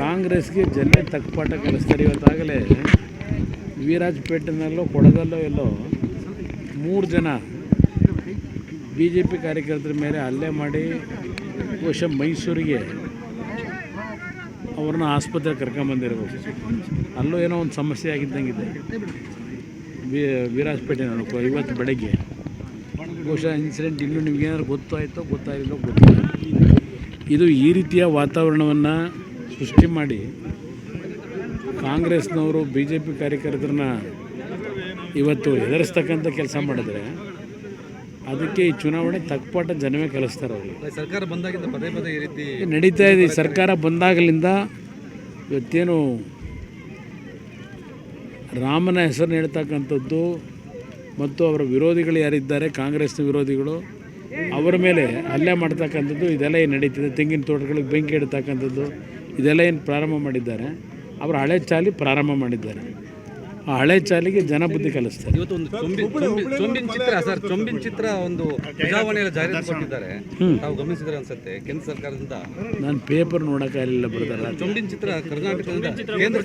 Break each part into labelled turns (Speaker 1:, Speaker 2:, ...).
Speaker 1: ಕಾಂಗ್ರೆಸ್ಗೆ ಜನ ತಕ್ಕಪಾಠ ಕಲಿಸ್ತಾರೆ ಇವತ್ತಾಗಲೇ. ವೀರಾಜಪೇಟೆನಲ್ಲೋ ಕೊಡಗಲ್ಲೋ ಎಲ್ಲೋ ಮೂರು ಜನ ಬಿ ಜೆ ಪಿ ಕಾರ್ಯಕರ್ತರ ಮೇಲೆ ಹಲ್ಲೆ ಮಾಡಿ ಬಹುಶಃ ಮೈಸೂರಿಗೆ ಅವ್ರನ್ನ ಆಸ್ಪತ್ರೆಗೆ ಕರ್ಕೊಂಬಂದಿರ್ಬೋದು ಅಲ್ಲೂ ಏನೋ ಒಂದು ಸಮಸ್ಯೆ ಆಗಿದ್ದಂಗಿದೆ. ವಿ ವೀರಾಜಪೇಟೆ ನನಗೆ ಇವತ್ತು ಬೆಳಗ್ಗೆ. ಬಹುಶಃ ಇನ್ಸಿಡೆಂಟ್ ಇನ್ನೂ ನಿಮ್ಗೇನಾದ್ರು ಗೊತ್ತಾಯಿತೋ ಗೊತ್ತಾಗಿಲ್ಲೋ ಗೊತ್ತಿಲ್ಲ. ಇದು ಈ ರೀತಿಯ ವಾತಾವರಣವನ್ನು ಸೃಷ್ಟಿ ಮಾಡಿ ಕಾಂಗ್ರೆಸ್ನವರು ಬಿ ಜೆ ಪಿ ಕಾರ್ಯಕರ್ತರನ್ನ ಇವತ್ತು ಎದುರಿಸ್ತಕ್ಕಂಥ ಕೆಲಸ ಮಾಡಿದ್ರೆ ಅದಕ್ಕೆ ಈ ಚುನಾವಣೆ ತಕ್ಕಪಾಠ ಜನವೇ ಕಲಿಸ್ತಾರೆ ಅವರು.
Speaker 2: ಸರ್ಕಾರ ಬಂದಾಗಿಂದ ಪದೇ ಪದೇ ಈ ರೀತಿ
Speaker 1: ನಡೀತಾ ಇದೆ. ಸರ್ಕಾರ ಬಂದಾಗಲಿಂದ ಇವತ್ತೇನು ರಾಮನ ಹೆಸರನ್ನು ಹೇಳ್ತಕ್ಕಂಥದ್ದು ಮತ್ತು ಅವರ ವಿರೋಧಿಗಳು ಯಾರಿದ್ದಾರೆ ಕಾಂಗ್ರೆಸ್ನ ವಿರೋಧಿಗಳು ಅವರ ಮೇಲೆ ಹಲ್ಲೆ ಮಾಡ್ತಕ್ಕಂಥದ್ದು ಇದೆಲ್ಲ ಏನು ನಡೀತಿದೆ. ತೆಂಗಿನ ತೋಟಗಳಿಗೆ ಬೆಂಕಿ ಇಡ್ತಕ್ಕಂಥದ್ದು. ಇದೆಲ್ಲ ಏನು ಪ್ರಾರಂಭ ಮಾಡಿದ್ದಾರೆ. ಅವರ ಹಳೆ ಚಾಲಿ ಪ್ರಾರಂಭ ಮಾಡಿದ್ದಾರೆ. ಆ ಹಳೆ ಚಾಲಿಗೆ ಜನ ಬುದ್ಧಿ ಕಲಿಸ್ತಾರೆ.
Speaker 2: ಇವತ್ತು ಒಂದು ಚೊಂಬಿ ಚೊಂಬಿ- ಚೊಂಬಿನ ಚಿತ್ರ ಸರ್ ಚೊಂಬಿನ ಚಿತ್ರ ಒಂದು ಪ್ರಜಾವಾಣಿಯಲ್ಲಿ ಜಾಹೀರಾತು ಕೊಟ್ಟಿದ್ದಾರೆ ತಾವು ಗಮನಿಸಿದ್ರೆ ಅನ್ಸುತ್ತೆ ಕೇಂದ್ರ ಸರ್ಕಾರದಿಂದ.
Speaker 1: ನಾನು ಪೇಪರ್ ನೋಡೋಕ್ಕಾಗಲಿಲ್ಲ ಬರ್ತಾರಲ್ಲ
Speaker 2: ಚೊಂಬಿನ ಚಿತ್ರ ಕರ್ನಾಟಕದಿಂದ. ಕೇಂದ್ರ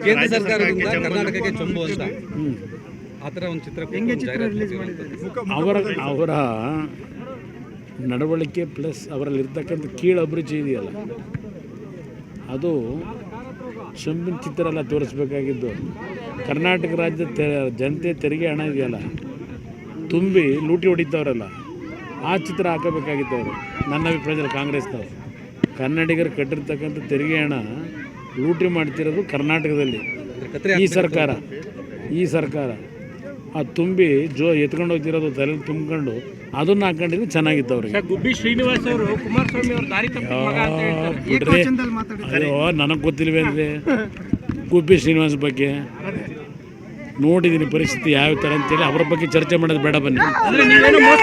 Speaker 2: ಕೇಂದ್ರ ಸರ್ಕಾರದಿಂದ ಕರ್ನಾಟಕಕ್ಕೆ ಚೊಂಬು ಅಂತ. ಆ ಥರ ಒಂದು ಚಿತ್ರ
Speaker 1: ಅವರ ಅವರ ನಡವಳಿಕೆ ಪ್ಲಸ್ ಅವರಲ್ಲಿರ್ತಕ್ಕಂಥ ಕೀಳು ಅಭಿರುಚಿ ಇದೆಯಲ್ಲ. ಅದು ಸೊಂಬಿನ ಚಿತ್ರ ಎಲ್ಲ ತೋರಿಸ್ಬೇಕಾಗಿದ್ದು, ಕರ್ನಾಟಕ ರಾಜ್ಯದ ತೆ, ಜನತೆ ತೆರಿಗೆ ಹಣ ಇದೆಯಲ್ಲ, ತುಂಬಿ ಲೂಟಿ ಹೊಡಿತವ್ರಲ್ಲ, ಆ ಚಿತ್ರ ಹಾಕಬೇಕಾಗಿತ್ತು ಅವರು ನನ್ನ ಅಭಿಪ್ರಾಯದಲ್ಲಿ ಕಾಂಗ್ರೆಸ್ನವರು. ಕನ್ನಡಿಗರು ಕಟ್ಟಿರ್ತಕ್ಕಂಥ ತೆರಿಗೆ ಹಣ ಲೂಟಿ ಮಾಡ್ತಿರೋದು ಕರ್ನಾಟಕದಲ್ಲಿ. ಈ ಸರ್ಕಾರ ಈ ಸರ್ಕಾರ. ಆ ತುಂಬಿ ಜೋ ಎತ್ಕೊಂಡು ಹೋಗ್ತಿರೋದು ತಲೆ ತುಂಬ್ಕೊಂಡು ಅದನ್ನ ಹಾಕೊಂಡಿದ್ರೆ ಚೆನ್ನಾಗಿತ್ತು ಅವ್ರಿಗೆ.
Speaker 3: ಗುಬ್ಬಿ ಶ್ರೀನಿವಾಸ್ ಅವರು ಕುಮಾರಸ್ವಾಮಿ ಅವ್ರ ದಾರಿ ತಪ್ಪಿ ಮಗ ಅಂತ ಹೇಳ್ತಾರೆ.
Speaker 1: ಬಿಡ್ರಿ ಅಯ್ಯೋ ನನಗೆ ಗೊತ್ತಿಲ್ವೇ ಅಂದರೆ. ಗುಬ್ಬಿ ಶ್ರೀನಿವಾಸ್ ಬಗ್ಗೆ. ನೋಡಿದ್ದೀನಿ ಪರಿಸ್ಥಿತಿ ಯಾವ ಥರ ಅಂತೇಳಿ ಅವ್ರ ಬಗ್ಗೆ ಚರ್ಚೆ ಮಾಡೋದು ಬೇಡ ಬನ್ನಿ.
Speaker 3: ಅಂದ್ರೆ ನೀವೇನೋ ಮೋಸ